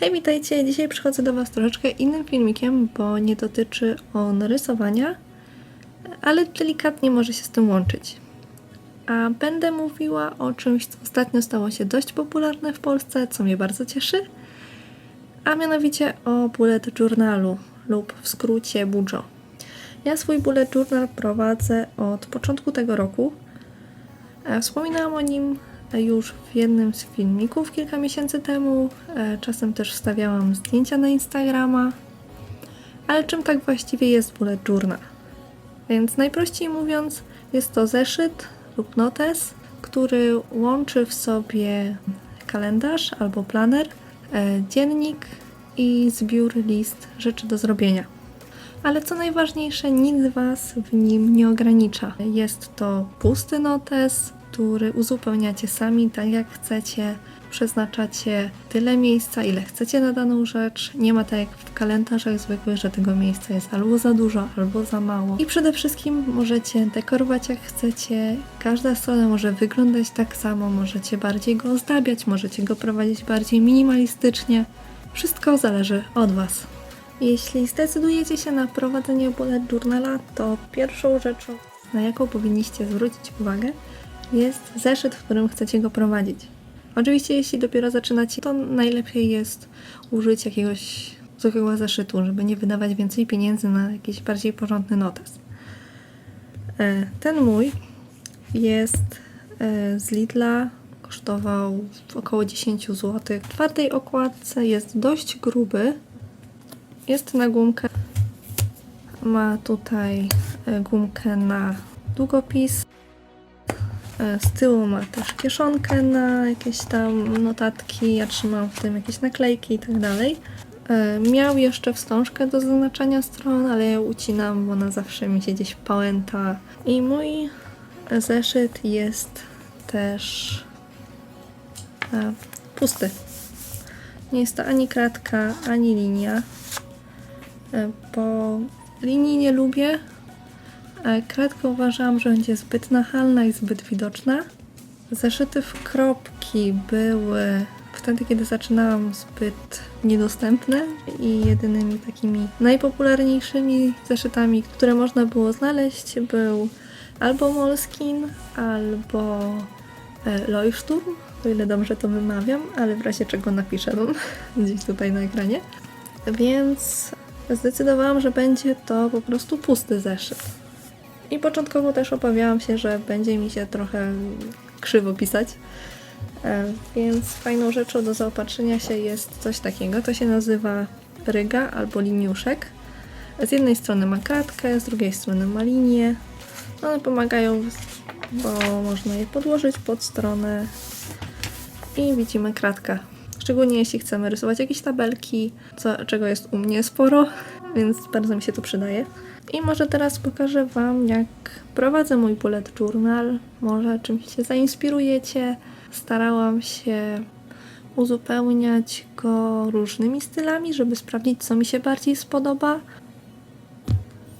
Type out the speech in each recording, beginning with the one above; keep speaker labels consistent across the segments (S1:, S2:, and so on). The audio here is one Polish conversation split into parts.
S1: Hej, witajcie! Dzisiaj przychodzę do Was troszeczkę innym filmikiem, bo nie dotyczy on rysowania, ale delikatnie może się z tym łączyć. A będę mówiła o czymś, co ostatnio stało się dość popularne w Polsce, co mnie bardzo cieszy, a mianowicie o bullet journalu lub w skrócie Bujo. Ja swój bullet journal prowadzę od początku tego roku. E, Wspominałam o nim już w jednym z filmików kilka miesięcy temu. E, Czasem też wstawiałam zdjęcia na Instagrama. Ale czym tak właściwie jest bullet journal? Więc najprościej mówiąc, jest to zeszyt lub notes, który łączy w sobie kalendarz albo planer, e, dziennik i zbiór list rzeczy do zrobienia. Ale co najważniejsze, nic Was w nim nie ogranicza. Jest to pusty notes, który uzupełniacie sami tak jak chcecie. Przeznaczacie tyle miejsca, ile chcecie na daną rzecz. Nie ma tak jak w kalendarzach zwykłych, że tego miejsca jest albo za dużo, albo za mało. I przede wszystkim możecie dekorować jak chcecie. Każda strona może wyglądać tak samo, możecie bardziej go ozdabiać, możecie go prowadzić bardziej minimalistycznie. Wszystko zależy od Was. Jeśli zdecydujecie się na prowadzenie bullet journala, to pierwszą rzeczą, na jaką powinniście zwrócić uwagę, jest zeszyt, w którym chcecie go prowadzić. Oczywiście, jeśli dopiero zaczynacie, to najlepiej jest użyć jakiegoś zwykłego zeszytu, żeby nie wydawać więcej pieniędzy na jakiś bardziej porządny notes. E, Ten mój jest e, z Lidla, kosztował około 10 zł. W twardej okładce jest dość gruby, jest na gumkę. Ma tutaj e, gumkę na długopis. E, Z tyłu ma też kieszonkę na jakieś tam notatki. Ja trzymam w tym jakieś naklejki i tak dalej. E, Miał jeszcze wstążkę do zaznaczania stron, ale ja ucinam, bo ona zawsze mi się gdzieś pałęta. I mój zeszyt jest też e, pusty. Nie jest to ani kratka, ani linia. Bo linii nie lubię. A Kratkę uważałam, że będzie zbyt nachalna i zbyt widoczna. Zeszyty w kropki były wtedy, kiedy zaczynałam zbyt niedostępne i jedynymi takimi najpopularniejszymi zeszytami, które można było znaleźć był albo Moleskine, albo e, Leuchtturm, o ile dobrze to wymawiam, ale w razie czego napiszę wam gdzieś tutaj na ekranie. Więc zdecydowałam, że będzie to po prostu pusty zeszyt. I początkowo też obawiałam się, że będzie mi się trochę krzywo pisać. E, Więc fajną rzeczą do zaopatrzenia się jest coś takiego. To się nazywa ryga albo liniuszek. Z jednej strony ma kratkę, z drugiej strony ma linię. One pomagają, bo można je podłożyć pod stronę i widzimy kratka. Szczególnie jeśli chcemy rysować jakieś tabelki, co, czego jest u mnie sporo, więc bardzo mi się to przydaje. I może teraz pokażę Wam, jak prowadzę mój bullet journal. Może czymś się zainspirujecie. Starałam się uzupełniać go różnymi stylami, żeby sprawdzić, co mi się bardziej spodoba.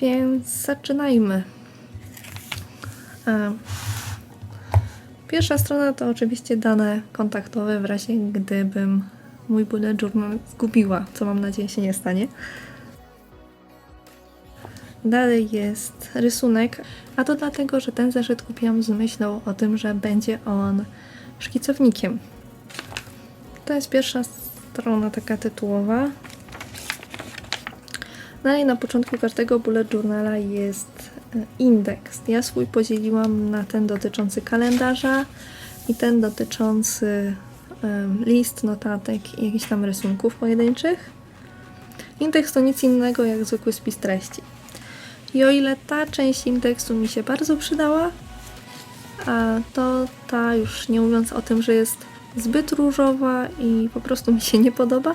S1: Więc zaczynajmy. E, Pierwsza strona to oczywiście dane kontaktowe w razie gdybym mój bullet journal zgubiła, co mam nadzieję się nie stanie. Dalej jest rysunek, a to dlatego, że ten zeszyt kupiłam z myślą o tym, że będzie on szkicownikiem. To jest pierwsza strona taka tytułowa. Dalej na początku każdego bullet journala jest e, indeks. Ja swój podzieliłam na ten dotyczący kalendarza i ten dotyczący list, notatek i jakichś tam rysunków pojedynczych. Indeks to nic innego jak zwykły spis treści. I o ile ta część indeksu mi się bardzo przydała, to ta już nie mówiąc o tym, że jest zbyt różowa i po prostu mi się nie podoba,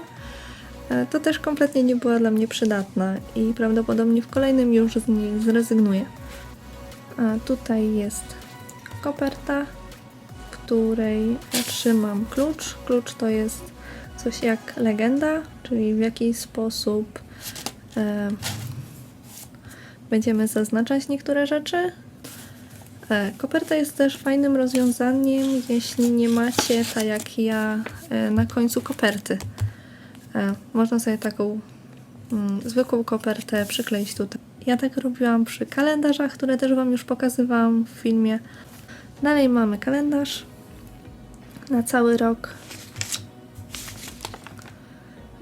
S1: e, to też kompletnie nie była dla mnie przydatna i prawdopodobnie w kolejnym już z niej zrezygnuję. A tutaj jest koperta, w której trzymam klucz. Klucz to jest coś jak legenda, czyli w jaki sposób e, będziemy zaznaczać niektóre rzeczy. E, Koperta jest też fajnym rozwiązaniem, jeśli nie macie, tak jak ja, e, na końcu koperty E, Można sobie taką mm, zwykłą kopertę przykleić tutaj. Ja tak robiłam przy kalendarzach, które też Wam już pokazywałam w filmie. Dalej mamy kalendarz na cały rok.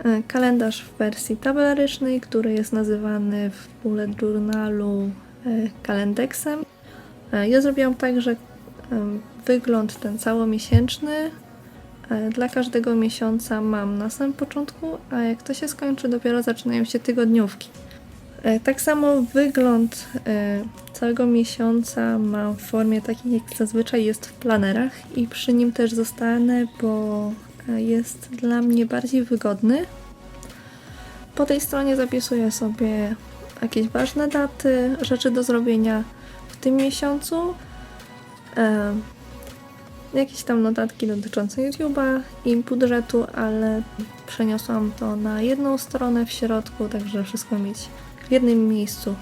S1: E, Kalendarz w wersji tabelarycznej, który jest nazywany w bullet journalu e, kalendeksem. E, Ja zrobiłam tak, że em, wygląd ten całomiesięczny dla każdego miesiąca mam na samym początku, a jak to się skończy, dopiero zaczynają się tygodniówki. Tak samo wygląd całego miesiąca mam w formie takiej, jak zazwyczaj jest w planerach i przy nim też zostanę, bo jest dla mnie bardziej wygodny. Po tej stronie zapisuję sobie jakieś ważne daty, rzeczy do zrobienia w tym miesiącu, e, jakieś tam notatki dotyczące YouTube'a i budżetu, ale przeniosłam to na jedną stronę w środku, także wszystko mieć w jednym miejscu.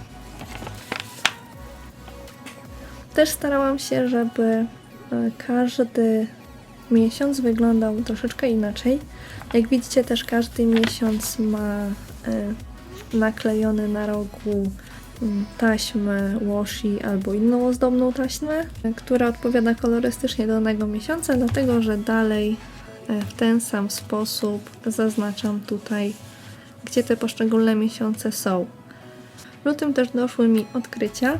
S1: Też starałam się, żeby e, każdy miesiąc wyglądał troszeczkę inaczej. Jak widzicie, też każdy miesiąc ma e, naklejony na rogu mm, taśmę washi albo inną ozdobną taśmę, która odpowiada kolorystycznie danego miesiąca, dlatego że dalej e, w ten sam sposób zaznaczam tutaj, gdzie te poszczególne miesiące są. W lutym też doszły mi odkrycia.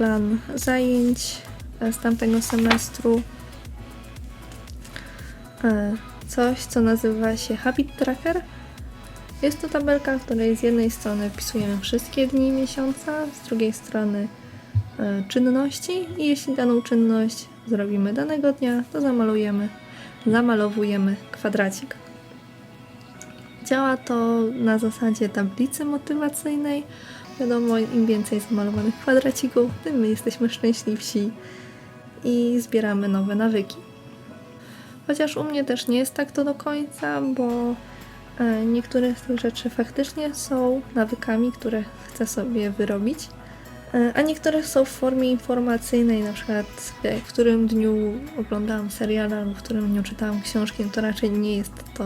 S1: Plan zajęć e, z tamtego semestru. E, Coś, co nazywa się Habit Tracker. Jest to tabelka, w której z jednej strony wpisujemy wszystkie dni miesiąca, z drugiej strony e, czynności i jeśli daną czynność zrobimy danego dnia, to zamalujemy, zamalowujemy kwadracik. Działa to na zasadzie tablicy motywacyjnej. Wiadomo, im więcej zamalowanych kwadracików, tym my jesteśmy szczęśliwsi i zbieramy nowe nawyki. Chociaż u mnie też nie jest tak to do końca, bo e, niektóre z tych rzeczy faktycznie są nawykami, które chcę sobie wyrobić, e, a niektóre są w formie informacyjnej, na przykład e, w którym dniu oglądałam serial albo w którym dniu czytałam książki, to raczej nie jest to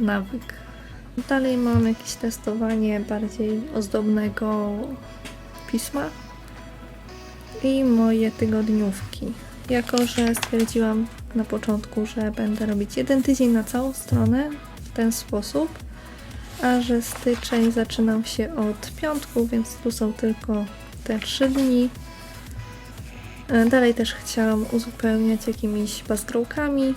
S1: nawyk. Dalej mam jakieś testowanie bardziej ozdobnego pisma i moje tygodniówki. Jako, że stwierdziłam na początku, że będę robić jeden tydzień na całą stronę w ten sposób, a że styczeń zaczynał się od piątku, więc tu są tylko te trzy dni. E, Dalej też chciałam uzupełniać jakimiś bazgrokami.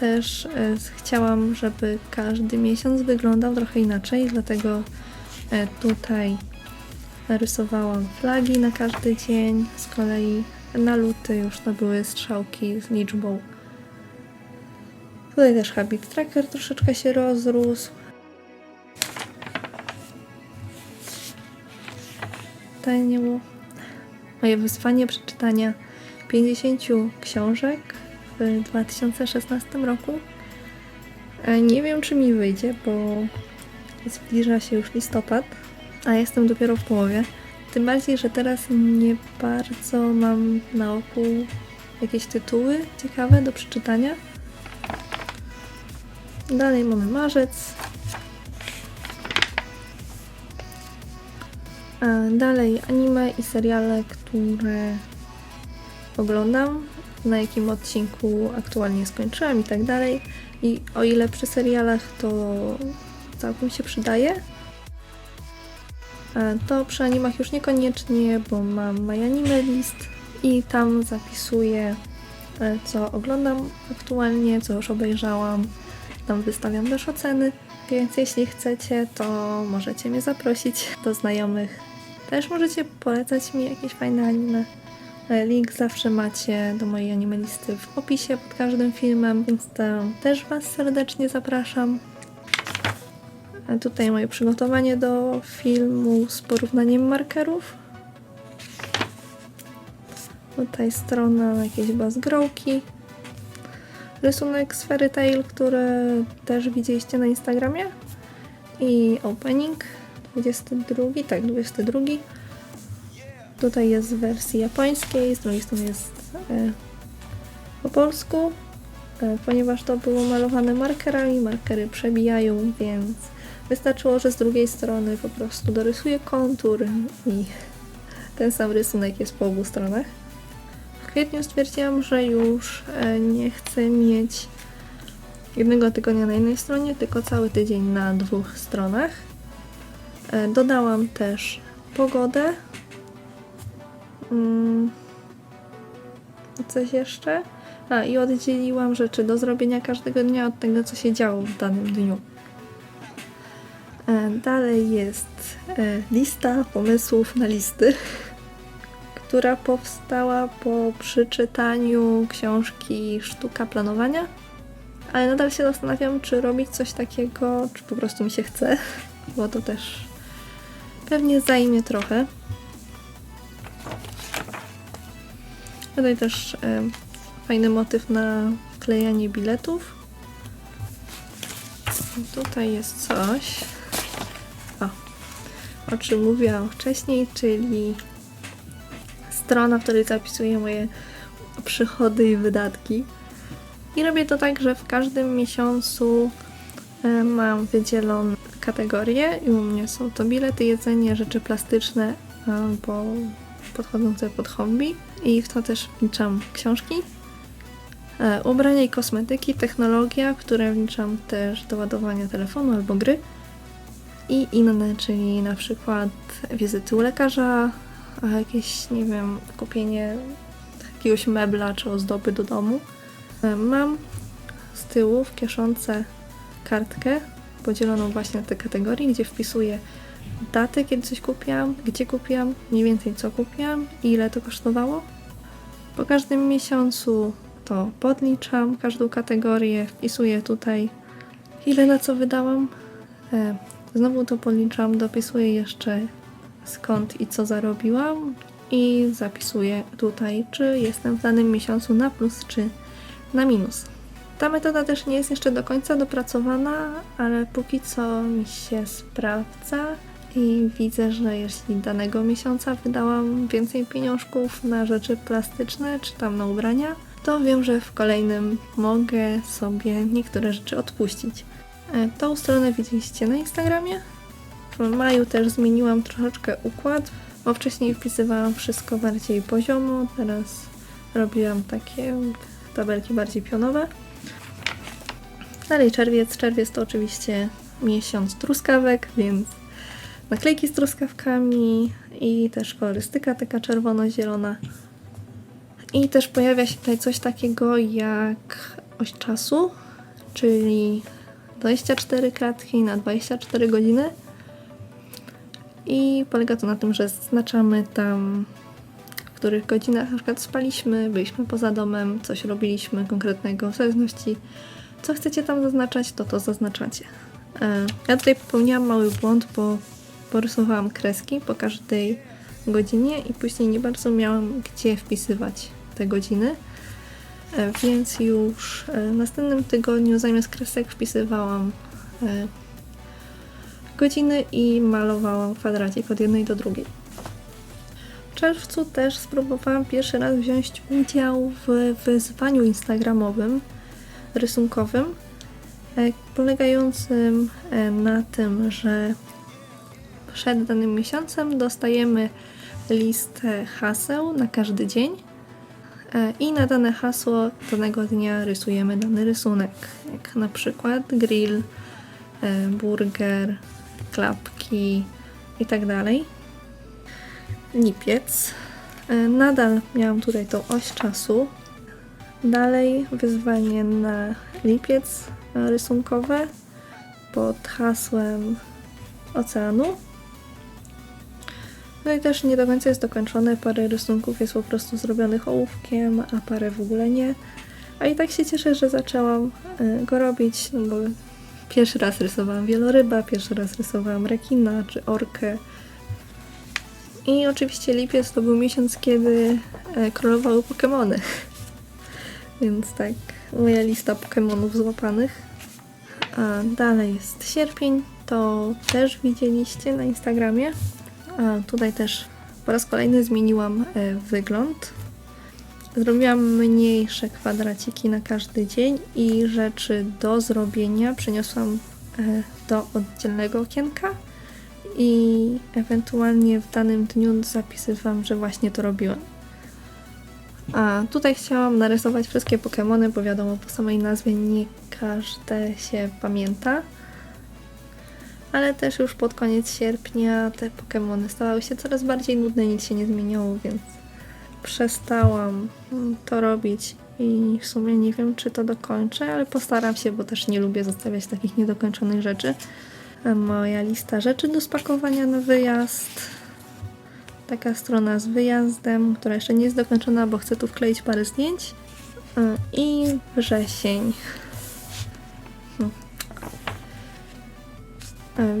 S1: Też e, chciałam, żeby każdy miesiąc wyglądał trochę inaczej, dlatego e, tutaj narysowałam flagi na każdy dzień. Z kolei na luty już to były strzałki z liczbą. Tutaj też habit tracker troszeczkę się rozrósł. Tutaj nie było. Moje wyzwanie przeczytania 50 książek w 2016 roku. E, Nie wiem, czy mi wyjdzie, bo zbliża się już listopad, a jestem dopiero w połowie. Tym bardziej, że teraz nie bardzo mam na oku jakieś tytuły ciekawe do przeczytania. Dalej mamy marzec. A Dalej anime i seriale, które oglądam, na jakim odcinku aktualnie skończyłam i tak dalej. I o ile przy serialach to całkiem się przydaje, e, to przy animach już niekoniecznie, bo mam My Anime List i tam zapisuję e, co oglądam aktualnie, co już obejrzałam. Tam wystawiam też oceny, więc jeśli chcecie, to możecie mnie zaprosić do znajomych Też możecie polecać mi jakieś fajne anime. E, Link zawsze macie do mojej animalisty w opisie pod każdym filmem, więc tam też Was serdecznie zapraszam. Tutaj moje przygotowanie do filmu z porównaniem markerów. Tutaj strona na jakieś bazgrołki. Rysunek z Fairy Tail, który też widzieliście na Instagramie. I opening 22, tak 22. Tutaj jest w wersji japońskiej, z drugiej strony jest e, po polsku. E, ponieważ to było malowane markerami, markery przebijają, więc wystarczyło, że z drugiej strony po prostu dorysuję kontur i ten sam rysunek jest po obu stronach. W kwietniu stwierdziłam, że już e, nie chcę mieć jednego tygodnia na jednej stronie, tylko cały tydzień na dwóch stronach. E, Dodałam też pogodę. Mm. Coś jeszcze? A i oddzieliłam rzeczy do zrobienia każdego dnia od tego, co się działo w danym dniu. E, Dalej jest e, lista pomysłów na listy, która powstała po przeczytaniu książki Sztuka Planowania. Ale nadal się zastanawiam, czy robić coś takiego, czy po prostu mi się chce, bo to też pewnie zajmie trochę. Tutaj też e, fajny motyw na klejanie biletów. Tutaj jest coś, o, o czym mówiłam wcześniej, czyli strona, w której zapisuję moje przychody i wydatki. I robię to tak, że w każdym miesiącu e, mam wydzielone kategorie i u mnie są to bilety, jedzenie, rzeczy plastyczne, e, bo podchodzące pod hobby i w to też wliczam książki, e, ubrania i kosmetyki, technologia, które wliczam też do ładowania telefonu albo gry i inne, czyli na przykład wizyty u lekarza, jakieś, nie wiem, kupienie jakiegoś mebla czy ozdoby do domu. E, Mam z tyłu w kieszonce kartkę podzieloną właśnie na te kategorie, gdzie wpisuję datę, kiedy coś kupiłam, gdzie kupiłam, mniej więcej co kupiłam i ile to kosztowało. Po każdym miesiącu to podliczam każdą kategorię, wpisuję tutaj ile na co wydałam. E, Znowu to podliczam, dopisuję jeszcze skąd i co zarobiłam i zapisuję tutaj, czy jestem w danym miesiącu na plus, czy na minus. Ta metoda też nie jest jeszcze do końca dopracowana, ale póki co mi się sprawdza i widzę, że jeśli danego miesiąca wydałam więcej pieniążków na rzeczy plastyczne czy tam na ubrania, to wiem, że w kolejnym mogę sobie niektóre rzeczy odpuścić. E, Tą stronę widzieliście na Instagramie. W maju też zmieniłam troszeczkę układ, bo wcześniej wpisywałam wszystko bardziej poziomo, teraz robiłam takie tabelki bardziej pionowe. Dalej czerwiec. Czerwiec to oczywiście miesiąc truskawek, więc naklejki z truskawkami i też kolorystyka taka czerwono-zielona. I też pojawia się tutaj coś takiego jak oś czasu, czyli 24 klatki na 24 godziny. I polega to na tym, że zaznaczamy tam, w których godzinach na przykład spaliśmy, byliśmy poza domem, coś robiliśmy konkretnego, w zależności co chcecie tam zaznaczać, to to zaznaczacie. E, Ja tutaj popełniłam mały błąd, bo porysowałam kreski po każdej godzinie i później nie bardzo miałam gdzie wpisywać te godziny. E, Więc już e, w następnym tygodniu zamiast kresek wpisywałam e, godziny i malowałam kwadracik od jednej do drugiej. W czerwcu też spróbowałam pierwszy raz wziąć udział w wyzwaniu instagramowym rysunkowym, polegającym na tym, że przed danym miesiącem dostajemy listę haseł na każdy dzień e, i na dane hasło danego dnia rysujemy dany rysunek, jak na przykład grill, e, burger, klapki i tak. Lipiec. E, Nadal miałam tutaj tą oś czasu, Dalej wyzwanie na lipiec rysunkowe pod hasłem oceanu. Tutaj też nie do końca jest dokończone, parę rysunków jest po prostu zrobionych ołówkiem, a parę w ogóle nie. A i tak się cieszę, że zaczęłam y, go robić, no bo pierwszy raz rysowałam wieloryba, pierwszy raz rysowałam rekina czy orkę. I oczywiście lipiec to był miesiąc, kiedy e, królowały Pokémony. Więc tak, moja lista Pokémonów złapanych. A dalej jest sierpień, to też widzieliście na Instagramie. A tutaj też po raz kolejny zmieniłam e, wygląd. Zrobiłam mniejsze kwadraciki na każdy dzień i rzeczy do zrobienia przeniosłam e, do oddzielnego okienka i ewentualnie w danym dniu zapisywałam, że właśnie to robiłam. A tutaj chciałam narysować wszystkie Pokémony, bo wiadomo, po samej nazwie nie każde się pamięta. Ale też już pod koniec sierpnia te Pokémony stawały się coraz bardziej nudne, nic się nie zmieniało, więc przestałam mm, to robić i w sumie nie wiem, czy to dokończę, ale postaram się, bo też nie lubię zostawiać takich niedokończonych rzeczy. A Moja lista rzeczy do spakowania na wyjazd. Taka strona z wyjazdem, która jeszcze nie jest dokończona, bo chcę tu wkleić parę zdjęć. Y, I wrzesień.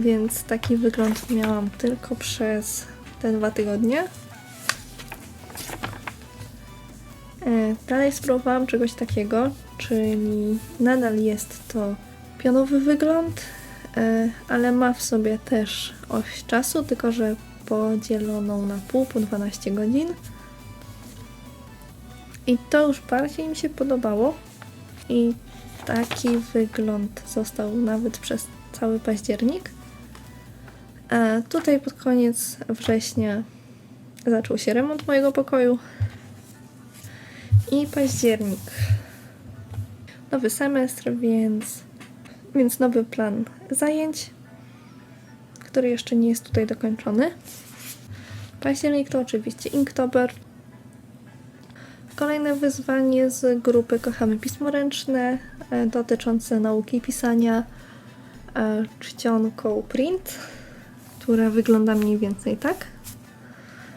S1: Więc taki wygląd miałam tylko przez te dwa tygodnie. E, Dalej spróbowałam czegoś takiego, czyli nadal jest to pionowy wygląd, e, ale ma w sobie też oś czasu, tylko że podzieloną na pół po 12 godzin. I to już bardziej mi się podobało. I taki wygląd został nawet przez cały październik. A tutaj pod koniec września zaczął się remont mojego pokoju. I październik. Nowy semestr, więc, więc nowy plan zajęć, który jeszcze nie jest tutaj dokończony. Październik to oczywiście Inktober. Kolejne wyzwanie z grupy Kochamy Pismo Ręczne e, dotyczące nauki pisania e, czcionką print, która wygląda mniej więcej tak.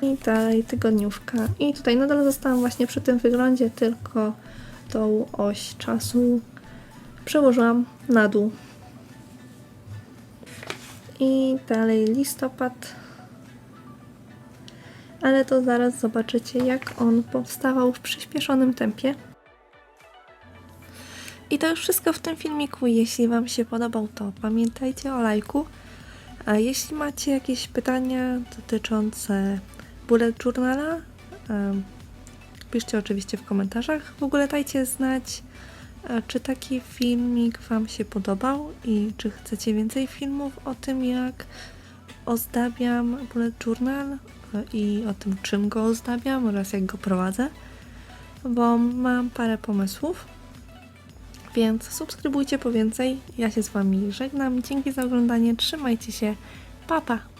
S1: I dalej tygodniówka. I tutaj nadal zostałam właśnie przy tym wyglądzie, tylko tą oś czasu przełożyłam na dół. I dalej listopad. Ale to zaraz zobaczycie, jak on powstawał w przyspieszonym tempie. I to już wszystko w tym filmiku. Jeśli Wam się podobał, to pamiętajcie o lajku. A jeśli macie jakieś pytania dotyczące bullet journala, piszcie oczywiście w komentarzach. W ogóle dajcie znać, e, czy taki filmik Wam się podobał i czy chcecie więcej filmów o tym, jak ozdabiam bullet journal e, i o tym, czym go ozdabiam oraz jak go prowadzę, bo mam parę pomysłów. Więc subskrybujcie po więcej. Ja się z Wami żegnam. Dzięki za oglądanie. Trzymajcie się. Pa, pa.